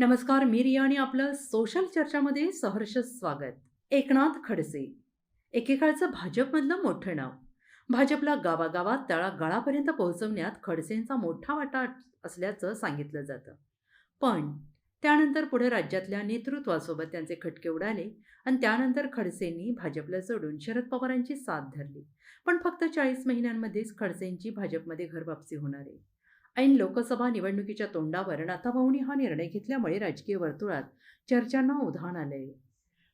नमस्कार मी रिया आणि आपलं सोशल चर्चामध्ये सहर्ष स्वागत. एकनाथ खडसे. एकेकाळचं भाजपमधलं मोठं नाव. भाजपला गावागावात तळागाळापर्यंत पोहोचवण्यात खडसेंचा मोठा वाटा असल्याचं सांगितलं जातं. पण त्यानंतर पुढे राज्यातल्या नेतृत्वासोबत त्यांचे खटके उडाले आणि त्यानंतर खडसेंनी भाजपला सोडून शरद पवारांची साथ धरली. पण फक्त चाळीस महिन्यांमध्येच खडसेंची भाजपमध्ये घरवापसी होणार आहे. ऐन लोकसभा निवडणुकीच्या तोंडावर नाथाभाऊंनी हा निर्णय घेतल्यामुळे राजकीय वर्तुळात चर्चांना उधाण आले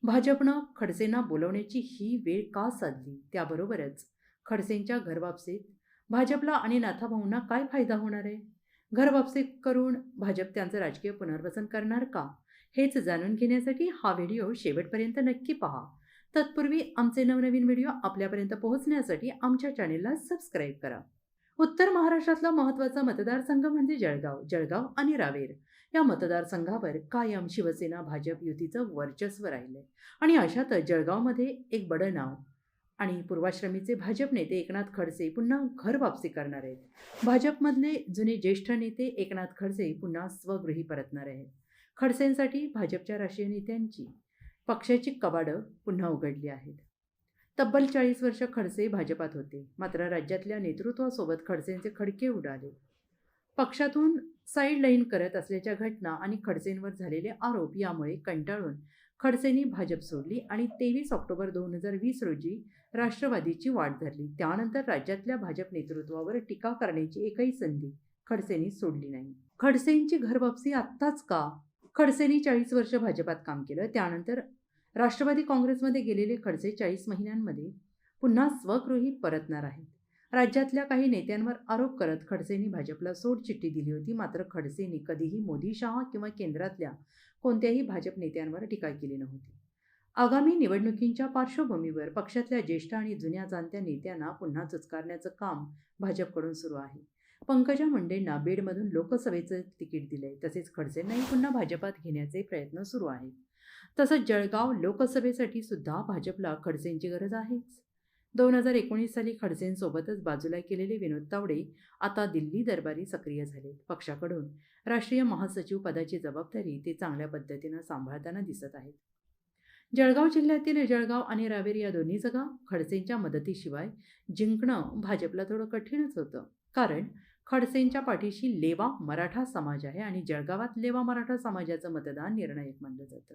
भाजपनं खडसेंना बोलवण्याची ही वेळ का साधली? त्याबरोबरच खडसेंच्या घरवापसीत भाजपला आणि नाथाभाऊंना काय फायदा होणार आहे? घरवापसी करून भाजप त्यांचं राजकीय पुनर्वसन करणार का? हेच जाणून घेण्यासाठी हा व्हिडिओ शेवटपर्यंत नक्की पहा. तत्पूर्वी आमचे नवनवीन व्हिडिओ आपल्यापर्यंत पोहोचण्यासाठी आमच्या चॅनेलला सबस्क्राईब करा. उत्तर महाराष्ट्रातला महत्त्वाचा मतदारसंघ म्हणजे जळगाव जळगाव आणि रावेर. या मतदारसंघावर कायम शिवसेना भाजप युतीचं वर्चस्व राहिलंय. आणि अशातच जळगावमध्ये एक बडं नाव आणि पूर्वाश्रमीचे भाजप नेते एकनाथ खडसे पुन्हा घर वापसी करणार आहेत. भाजपमधले जुने ज्येष्ठ नेते एकनाथ खडसे पुन्हा स्वगृही परतणार आहेत. खडसेंसाठी भाजपच्या राष्ट्रीय नेत्यांची पक्षाची कवाडं पुन्हा उघडली आहेत. तब्बल चाळीस वर्ष खडसे भाजपात होते. मात्र राज्यातल्या नेतृत्वासोबत खडसेंचे खडके उडाले. पक्षातून साईड लाईन करत असल्याच्या घटना आणि खडसेंवर झालेले आरोप यामुळे कंटाळून खडसेंनी भाजप सोडली आणि तेवीस ऑक्टोबर दोन हजार वीस रोजी राष्ट्रवादीची वाट धरली. त्यानंतर राज्यातल्या भाजप नेतृत्वावर टीका करण्याची एकही संधी खडसेंनी सोडली नाही. खडसेंची घरवापसी आत्ताच का? खडसेंनी चाळीस वर्ष भाजपात काम केलं. त्यानंतर राष्ट्रवादी काँग्रेसमध्ये गेलेले खडसे चाळीस महिन्यांमध्ये पुन्हा स्वगृही परतणार आहेत. राज्यातल्या काही नेत्यांवर आरोप करत खडसेंनी भाजपला सोडचिठ्ठी दिली होती. मात्र खडसेंनी कधीही मोदी शहा किंवा केंद्रातल्या कोणत्याही भाजप नेत्यांवर टीका केली नव्हती. आगामी निवडणुकींच्या पार्श्वभूमीवर पक्षातल्या ज्येष्ठ आणि जुन्या जाणत्या नेत्यांना पुन्हा चुचकारण्याचं काम भाजपकडून सुरू आहे. पंकजा मुंडेंना बीडमधून लोकसभेचं तिकीट दिलंय. तसेच खडसेंनाही पुन्हा भाजपात घेण्याचे प्रयत्न सुरू आहेत. तसंच जळगाव लोकसभेसाठी सुद्धा भाजपला खडसेंची गरज आहेच. दोन हजार एकोणीस साली खडसेंसोबतच बाजूला केलेले विनोद तावडे आता दिल्ली दरबारी सक्रिय झाले. पक्षाकडून राष्ट्रीय महासचिव पदाची जबाबदारी ते चांगल्या पद्धतीनं सांभाळताना दिसत आहेत. जळगाव जिल्ह्यातील जळगाव आणि रावेर या दोन्ही जागा खडसेंच्या मदतीशिवाय जिंकणं भाजपला थोडं कठीणच होतं. कारण खडसेंच्या पाठीशी लेवा मराठा समाज आहे आणि जळगावात लेवा मराठा समाजाचं मतदान निर्णायक मानलं जातं.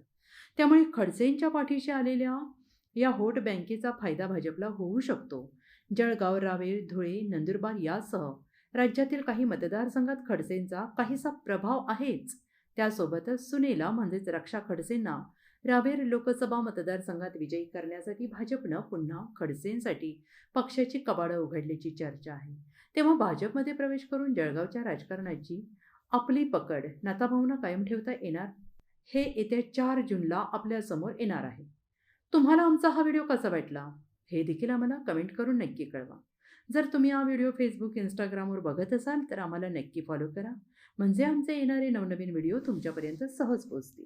त्यामुळे खडसेंच्या पाठीशी आलेल्या या होट बँकेचा फायदा भाजपला होऊ शकतो. जळगाव रावेर धुळे नंदुरबार यासह राज्यातील काही मतदारसंघात खडसेंचा काहीसा प्रभाव आहेच. त्यासोबतच सुनेला म्हणजेच रक्षा खडसेंना रावेर लोकसभा मतदारसंघात विजयी करण्यासाठी भाजपनं पुन्हा खडसेंसाठी पक्षाची कबाडं उघडल्याची चर्चा आहे. तेव्हा भाजपमध्ये प्रवेश करून जळगावच्या राजकारणाची आपली पकड नाताभाऊंना कायम ठेवता येणार? हे येत्या चार जूनला आपल्यासमोर येणार आहे. तुम्हाला आमचा हा व्हिडिओ कसा वाटला? हे देखील आम्हाला कमेंट करून नक्की कळवा. जर तुम्ही हा व्हिडिओ फेसबुक इंस्टाग्रामवर बघत असाल तर आम्हाला नक्की फॉलो करा. म्हणजे आमचे येणारे नवनवीन व्हिडिओ तुमच्यापर्यंत सहज पोहोचतील.